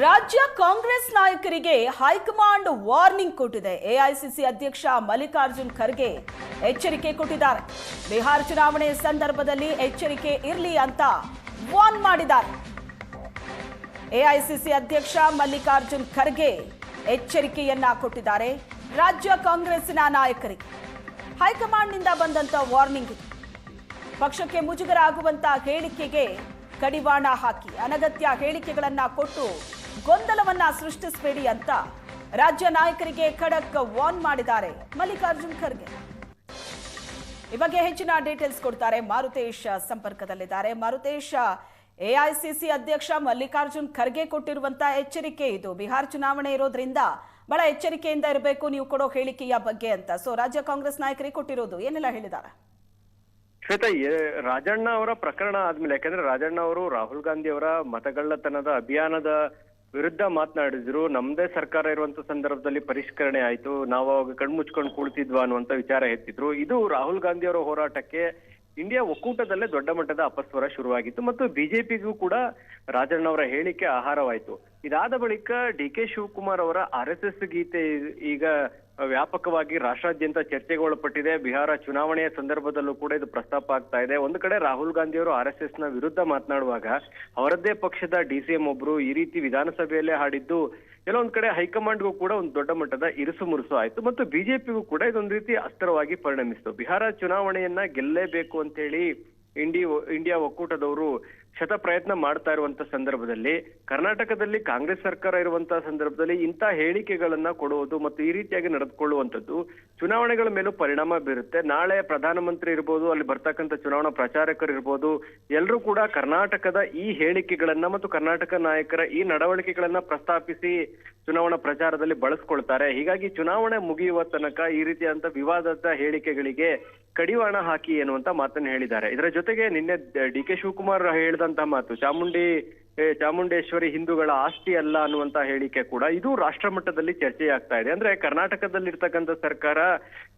ರಾಜ್ಯ ಕಾಂಗ್ರೆಸ್ ನಾಯಕರಿಗೆ high command warning ಕೊಟ್ಟಿದೆ. ಎಐಸಿಸಿ ಅಧ್ಯಕ್ಷ ಮಲ್ಲಿಕಾರ್ಜುನ್ ಖರ್ಗೆ ಎಚ್ಚರಿಕೆ ಕೊಟ್ಟಿದ್ದಾರೆ. ಬಿಹಾರ್ ಚುನಾವಣೆ ಸಂದರ್ಭದಲ್ಲಿ ಎಚ್ಚರಿಕೆ ಇರಲಿ ಅಂತ ವಾರ್ನ್ ಮಾಡಿದ್ದಾರೆ. ಎಐಸಿಸಿ ಅಧ್ಯಕ್ಷ ಮಲ್ಲಿಕಾರ್ಜುನ್ ಖರ್ಗೆ ಎಚ್ಚರಿಕೆಯನ್ನ ಕೊಟ್ಟಿದ್ದಾರೆ ರಾಜ್ಯ ಕಾಂಗ್ರೆಸ್ನ ನಾಯಕರಿಗೆ. ಹೈಕಮಾಂಡ್ನಿಂದ ಬಂದಂತ ವಾರ್ನಿಂಗ್ ಪಕ್ಷಕ್ಕೆ ಮುಜುಗರ ಆಗುವಂತ ಹೇಳಿಕೆಗೆ ಕಡಿವಾಣ ಹಾಕಿ ಅನಗತ್ಯ ಹೇಳಿಕೆಗಳನ್ನ ಕೊಟ್ಟು ಗೊಂದಲವನ್ನ ಸೃಷ್ಟಿಸಬೇಡಿ ಅಂತ ರಾಜ್ಯ ನಾಯಕರಿಗೆ ಖಡಕ್ ವಾರ್ನ್ ಮಾಡಿದ್ದಾರೆ ಮಲ್ಲಿಕಾರ್ಜುನ್ ಖರ್ಗೆ. ಈ ಬಗ್ಗೆ ಹೆಚ್ಚಿನ ಡೀಟೇಲ್ಸ್ ಕೊಡ್ತಾರೆ ಮಾರುತೇಶ್ ಸಂಪರ್ಕದಲ್ಲಿದ್ದಾರೆ. ಮಾರುತೇಶ್ ಎಐಸಿಸಿ ಅಧ್ಯಕ್ಷ ಮಲ್ಲಿಕಾರ್ಜುನ್ ಖರ್ಗೆ ಕೊಟ್ಟಿರುವಂತಹ ಎಚ್ಚರಿಕೆ ಇದು. ಬಿಹಾರ್ ಚುನಾವಣೆ ಇರೋದ್ರಿಂದ ಬಹಳ ಎಚ್ಚರಿಕೆಯಿಂದ ಇರಬೇಕು, ನೀವು ಕೊಡೋ ಹೇಳಿಕೆಯ ಬಗ್ಗೆ ಅಂತ. ಸೊ ರಾಜ್ಯ ಕಾಂಗ್ರೆಸ್ ನಾಯಕರಿಗೆ ಕೊಟ್ಟಿರೋದು, ಏನೆಲ್ಲ ಹೇಳಿದ್ದಾರೆ? ಶ್ವೇತಾ ರಾಜಣ್ಣ ಅವರ ಪ್ರಕರಣ ಆದ್ಮೇಲೆ, ಯಾಕಂದ್ರೆ ರಾಜಣ್ಣ ಅವರು ರಾಹುಲ್ ಗಾಂಧಿ ಅವರ ಮತಗಳ್ಳತನದ ಅಭಿಯಾನದ ವಿರುದ್ಧ ಮಾತನಾಡಿದ್ರು. ನಮ್ದೇ ಸರ್ಕಾರ ಇರುವಂತ ಸಂದರ್ಭದಲ್ಲಿ ಪರಿಷ್ಕರಣೆ ಆಯ್ತು. ನಾವು ಅವಾಗ ಕಣ್ಮುಚ್ಕೊಂಡು ಕುಳಿತಿದ್ವಾ ಅನ್ನುವಂತ ವಿಚಾರ ಎತ್ತಿದ್ರು. ಇದು ರಾಹುಲ್ ಗಾಂಧಿ ಅವರ ಹೋರಾಟಕ್ಕೆ ಇಂಡಿಯಾ ಒಕ್ಕೂಟದಲ್ಲೇ ದೊಡ್ಡ ಮಟ್ಟದ ಅಪಸ್ವರ ಶುರುವಾಗಿತ್ತು ಮತ್ತು ಬಿಜೆಪಿಗೂ ಕೂಡ ರಾಜಣ್ಣ ಅವರ ಹೇಳಿಕೆ ಆಹಾರವಾಯಿತು. ಇದಾದ ಬಳಿಕ ಡಿ ಕೆ ಶಿವಕುಮಾರ್ ಅವರ ಆರ್ ಎಸ್ ಎಸ್ ಗೀತೆ ಈಗ ವ್ಯಾಪಕವಾಗಿ ರಾಷ್ಟ್ರಾದ್ಯಂತ ಚರ್ಚೆಗೆ ಒಳಪಟ್ಟಿದೆ ಬಿಹಾರ ಚುನಾವಣೆಯ ಸಂದರ್ಭದಲ್ಲೂ ಕೂಡ ಇದು ಪ್ರಸ್ತಾಪ ಆಗ್ತಾ ಇದೆ. ಒಂದು ಕಡೆ ರಾಹುಲ್ ಗಾಂಧಿ ಅವರು ಆರ್ನ ವಿರುದ್ಧ ಮಾತನಾಡುವಾಗ ಅವರದ್ದೇ ಪಕ್ಷದ ಡಿ ಸಿ ಎಂ ಒಬ್ರು ಈ ರೀತಿ ವಿಧಾನಸಭೆಯಲ್ಲೇ ಹಾಡಿದ್ದು, ಕೆಲವೊಂದು ಕಡೆ ಹೈಕಮಾಂಡ್ಗೂ ಕೂಡ ಒಂದು ದೊಡ್ಡ ಮಟ್ಟದ ಇರುಸು ಮುರುಸು ಆಯ್ತು. ಮತ್ತು ಬಿಜೆಪಿಗೂ ಕೂಡ ಇದೊಂದು ರೀತಿ ಅಸ್ತ್ರವಾಗಿ ಪರಿಣಮಿಸಿತು. ಬಿಹಾರ ಚುನಾವಣೆಯನ್ನ ಗೆಲ್ಲಲೇಬೇಕು ಅಂತ ಹೇಳಿ ಇಂಡಿ ಇಂಡಿಯಾ ಒಕ್ಕೂಟದವರು ಶತ ಪ್ರಯತ್ನ ಮಾಡ್ತಾ ಇರುವಂತ ಸಂದರ್ಭದಲ್ಲಿ ಕರ್ನಾಟಕದಲ್ಲಿ ಕಾಂಗ್ರೆಸ್ ಸರ್ಕಾರ ಇರುವಂತ ಸಂದರ್ಭದಲ್ಲಿ ಇಂಥ ಹೇಳಿಕೆಗಳನ್ನ ಕೊಡುವುದು ಮತ್ತು ಈ ರೀತಿಯಾಗಿ ನಡೆದುಕೊಳ್ಳುವಂಥದ್ದು ಚುನಾವಣೆಗಳ ಮೇಲೂ ಪರಿಣಾಮ ಬೀರುತ್ತೆ. ನಾಳೆ ಪ್ರಧಾನಮಂತ್ರಿ ಇರ್ಬೋದು, ಅಲ್ಲಿ ಬರ್ತಕ್ಕಂಥ ಚುನಾವಣಾ ಪ್ರಚಾರಕರು ಇರ್ಬೋದು ಎಲ್ಲರೂ ಕೂಡ ಕರ್ನಾಟಕದ ಈ ಹೇಳಿಕೆಗಳನ್ನ ಮತ್ತು ಕರ್ನಾಟಕ ನಾಯಕರ ಈ ನಡವಳಿಕೆಗಳನ್ನ ಪ್ರಸ್ತಾಪಿಸಿ ಚುನಾವಣಾ ಪ್ರಚಾರದಲ್ಲಿ ಬಳಸ್ಕೊಳ್ತಾರೆ. ಹೀಗಾಗಿ ಚುನಾವಣೆ ಮುಗಿಯುವ ತನಕ ಈ ರೀತಿಯಾದಂಥ ವಿವಾದದ ಹೇಳಿಕೆಗಳಿಗೆ ಕಡಿವಾಣ ಹಾಕಿ ಅನ್ನುವಂತ ಮಾತನ್ನು ಹೇಳಿದ್ದಾರೆ. ಇದರ ಜೊತೆಗೆ ನಿನ್ನೆ ಡಿ ಕೆ ಶಿವಕುಮಾರ್ ಹೇಳಿದಂತಹ ಮಾತು ಚಾಮುಂಡಿ ಚಾಮುಂಡೇಶ್ವರಿ ಹಿಂದೂಗಳ ಆಸ್ತಿ ಅಲ್ಲ ಅನ್ನುವಂತ ಹೇಳಿಕೆ ಕೂಡ ಇದು ರಾಷ್ಟ್ರ ಮಟ್ಟದಲ್ಲಿ ಚರ್ಚೆಯಾಗ್ತಾ ಇದೆ. ಅಂದ್ರೆ ಕರ್ನಾಟಕದಲ್ಲಿರ್ತಕ್ಕಂಥ ಸರ್ಕಾರ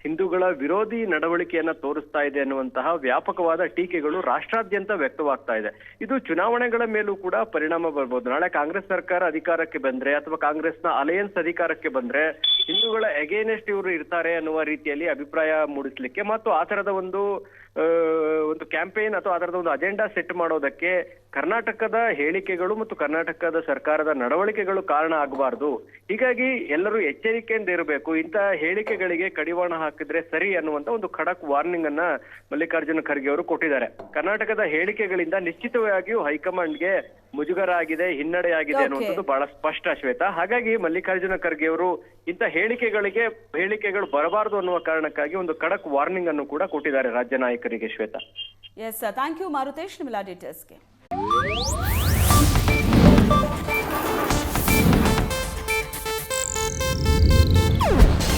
ಹಿಂದೂಗಳ ವಿರೋಧಿ ನಡವಳಿಕೆಯನ್ನ ತೋರಿಸ್ತಾ ಇದೆ ಅನ್ನುವಂತಹ ವ್ಯಾಪಕವಾದ ಟೀಕೆಗಳು ರಾಷ್ಟ್ರಾದ್ಯಂತ ವ್ಯಕ್ತವಾಗ್ತಾ ಇದೆ. ಇದು ಚುನಾವಣೆಗಳ ಮೇಲೂ ಕೂಡ ಪರಿಣಾಮ ಬರ್ಬೋದು. ನಾಳೆ ಕಾಂಗ್ರೆಸ್ ಸರ್ಕಾರ ಅಧಿಕಾರಕ್ಕೆ ಬಂದ್ರೆ ಅಥವಾ ಕಾಂಗ್ರೆಸ್ನ ಅಲಯನ್ಸ್ ಅಧಿಕಾರಕ್ಕೆ ಬಂದ್ರೆ ಹಿಂದೂಗಳ ಎಗೇನೆಸ್ಟ್ ಇವರು ಇರ್ತಾರೆ ಅನ್ನುವ ರೀತಿಯಲ್ಲಿ ಅಭಿಪ್ರಾಯ ಮೂಡಿಸ್ಲಿಕ್ಕೆ ಮತ್ತು ಆ ತರದ ಒಂದು ಒಂದು ಕ್ಯಾಂಪೇನ್ ಅಥವಾ ಅದರದ ಒಂದು ಅಜೆಂಡಾ ಸೆಟ್ ಮಾಡೋದಕ್ಕೆ ಕರ್ನಾಟಕದ ಹೇಳಿಕೆಗಳು ಮತ್ತು ಕರ್ನಾಟಕದ ಸರ್ಕಾರದ ನಡವಳಿಕೆಗಳು ಕಾರಣ ಆಗಬಾರದು. ಹೀಗಾಗಿ ಎಲ್ಲರೂ ಎಚ್ಚರಿಕೆಯಿಂದ ಇರಬೇಕು ಇಂತಹ ಹೇಳಿಕೆಗಳಿಗೆ ಕಡಿವಾಣ ಹಾಕಿದ್ರೆ ಸರಿ ಅನ್ನುವಂತ ಒಂದು ಖಡಕ್ ವಾರ್ನಿಂಗ್ ಅನ್ನ ಮಲ್ಲಿಕಾರ್ಜುನ ಖರ್ಗೆ ಅವರು ಕೊಟ್ಟಿದ್ದಾರೆ. ಕರ್ನಾಟಕದ ಹೇಳಿಕೆಗಳಿಂದ ನಿಶ್ಚಿತವಾಗಿಯೂ ಹೈಕಮಾಂಡ್ಗೆ ಮುಜುಗರ ಆಗಿದೆ ಹಿನ್ನಡೆ ಆಗಿದೆ Okay. ಅನ್ನುವಂಥದ್ದು ಬಹಳ ಸ್ಪಷ್ಟ ಶ್ವೇತ. ಹಾಗಾಗಿ ಮಲ್ಲಿಕಾರ್ಜುನ ಖರ್ಗೆ ಅವರು ಇಂಥ ಹೇಳಿಕೆಗಳಿಗೆ ಹೇಳಿಕೆಗಳು ಬರಬಾರದು ಅನ್ನುವ ಕಾರಣಕ್ಕಾಗಿ ಒಂದು ಖಡಕ್ ವಾರ್ನಿಂಗ್ ಅನ್ನು ಕೂಡ ಕೊಟ್ಟಿದ್ದಾರೆ ರಾಜ್ಯ ನಾಯಕರಿಗೆ Shweta. Yes thank you Maruthesh ನಿಮ್ಮೆಲ್ಲ ಡೀಟೇಲ್ಸ್ಗೆ